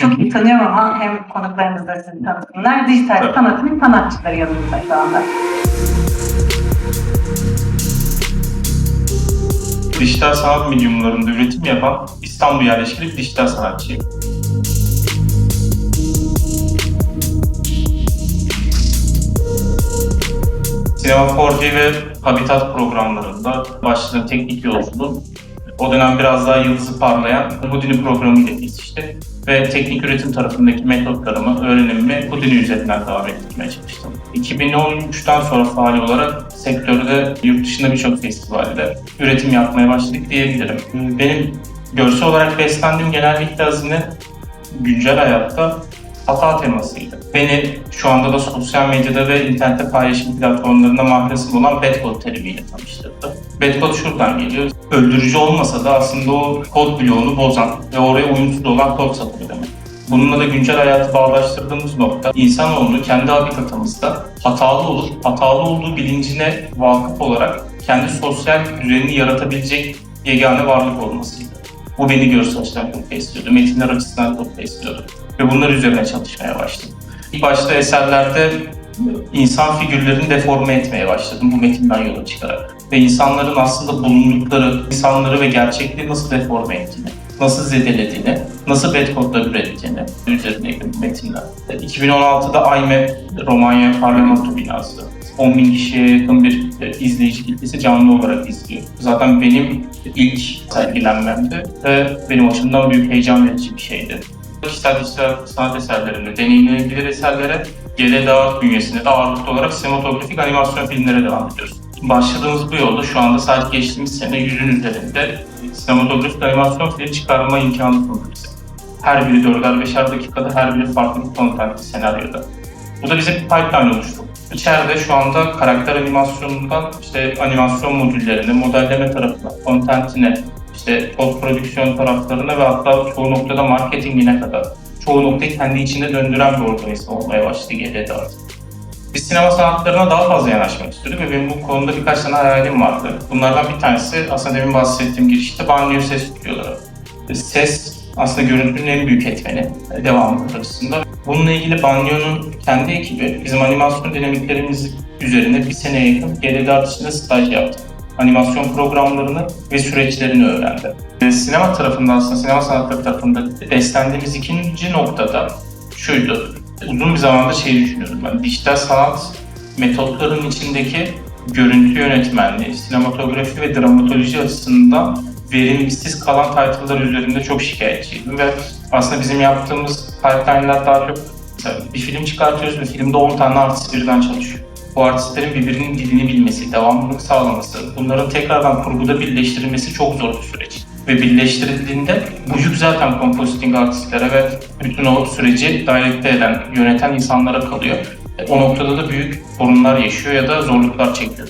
Çok iyi tanıyorum ama hem konuklarımız da sizi tanısınlar. Dijital Tabii. sanatının sanatçıları yanımızda şu anda. Dijital sanat medyumlarında üretim yapan İstanbul yerleşkeli bir dijital sanatçıyım. Sinema 4D ve Habitat programlarında başladığım teknik yolculuğum o dönem biraz daha yıldızı parlayan Houdini programıyla kesişti ve teknik üretim tarafındaki metotlarımı, öğrenimimi Houdini üzerinden devam ettirmeye çalıştım. 2013'ten sonra faal olarak sektörde yurt dışında birçok festivalde üretim yapmaya başladık diyebilirim. Benim görsel olarak beslendiğim genellikle hazine güncel hayatta hata temasıydı. Beni şu anda da sosyal medyada ve internette paylaşım platformlarında mahresim olan Batcode terimiyle tanıştırdı. Batcode şuradan geliyor. Öldürücü olmasa da aslında o kod bloğunu bozan ve oraya uyumsuz olan kod satırı demek. Bununla da güncel hayatı bağdaştırdığımız nokta insanoğlunun kendi habitatımızda hatalı olup hatalı olduğu bilincine vakıf olarak kendi sosyal düzenini yaratabilecek yegane varlık olmasıydı. Bu beni görsel açıdan çok besliyordu. Metinler açısından çok besliyordu. Ve bunlar üzerine çalışmaya başladım. İlk başta eserlerde insan figürlerini deforme etmeye başladım bu metinden yola çıkarak. Ve insanların aslında bulundukları, insanları ve gerçekliği nasıl deforme ettiğini, nasıl zedelediğini, nasıl bad kodlar ürettiğini üzerine metinler. 2016'da AYME Romanya Parlamento binası 10 bin kişiye yakın bir e, izleyici kitlesi canlı olarak izliyor. Zaten benim ilk sergilenmemdi ve benim açımdan büyük heyecan verici bir şeydi. Kişisel dijital sanat eserlerinde deneyimlenebilir eserlere GLDA bünyesinde de ağırlıklı olarak sinematografik animasyon filmlere devam ediyoruz. Başladığımız bu yolda şu anda sadece geçtiğimiz sene yüzün üzerinde sinematografik animasyon film çıkarma imkanı sundu bize. Her biri 4'er 5'er dakikada, her biri farklı bir kontentli senaryoda. Bu da bize bir pipeline oluştu. İçeride şu anda karakter animasyonundan işte animasyon modüllerine, modelleme tarafına, kontentine, işte post prodüksiyon taraflarına ve hatta çoğu noktada marketingine kadar çoğu noktayı kendi içinde döndüren bir organizasyon olmaya başladı GL'de artık. Biz sinema sanatlarına daha fazla yanaşmak istiyorduk ve benim bu konuda birkaç tane hayalim vardı. Bunlardan bir tanesi aslında demin bahsettiğim girişte banyo ses stüdyoları. Ses aslında görüntünün en büyük etmeni devamlı açısından. Bununla ilgili Banyo'nun kendi ekibi bizim animasyon dinamiklerimiz üzerine bir seneye yakın GLD dışında staj yaptı. Animasyon programlarını ve süreçlerini öğrendi. Sinema tarafında aslında sinema sanatları tarafında beslendiğimiz ikinci noktada şuydu. Uzun bir zamanda şey düşünüyordum ben. Dijital sanat metotlarının içindeki görüntü yönetmenliği, sinematografi ve dramatoloji açısından verimsiz kalan title'lar üzerinde çok şikayetçiydim ve aslında bizim yaptığımız pipeline'lar daha çok bir film çıkartıyoruz ve filmde 10 tane artist birden çalışıyor. Bu artistlerin birbirinin dilini bilmesi, devamlılık sağlaması, bunların tekrardan kurguda birleştirilmesi çok zor bir süreç. Ve birleştirildiğinde bu yük zaten compositing artistlere ve bütün o süreci direkte eden, yöneten insanlara kalıyor. E, O noktada da büyük sorunlar yaşıyor ya da zorluklar çekiyor.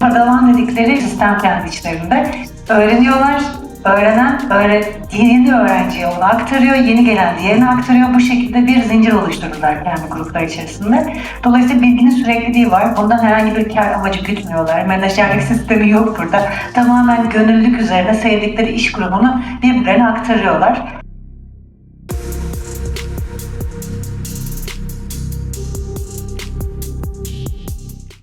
Padawan dedikleri sistem kendi içlerinde. Öğreniyorlar, öğrenen öğrettiğini öğrenciye onu aktarıyor, yeni gelen diğerine aktarıyor. Bu şekilde bir zincir oluştururlar kendi gruplar içerisinde. Dolayısıyla bilginin sürekliliği var. Bundan herhangi bir kar amacı gütmüyorlar. Menajerlik sistemi yok burada. Tamamen gönüllülük üzerine sevdikleri iş grubunu birbirlerine aktarıyorlar.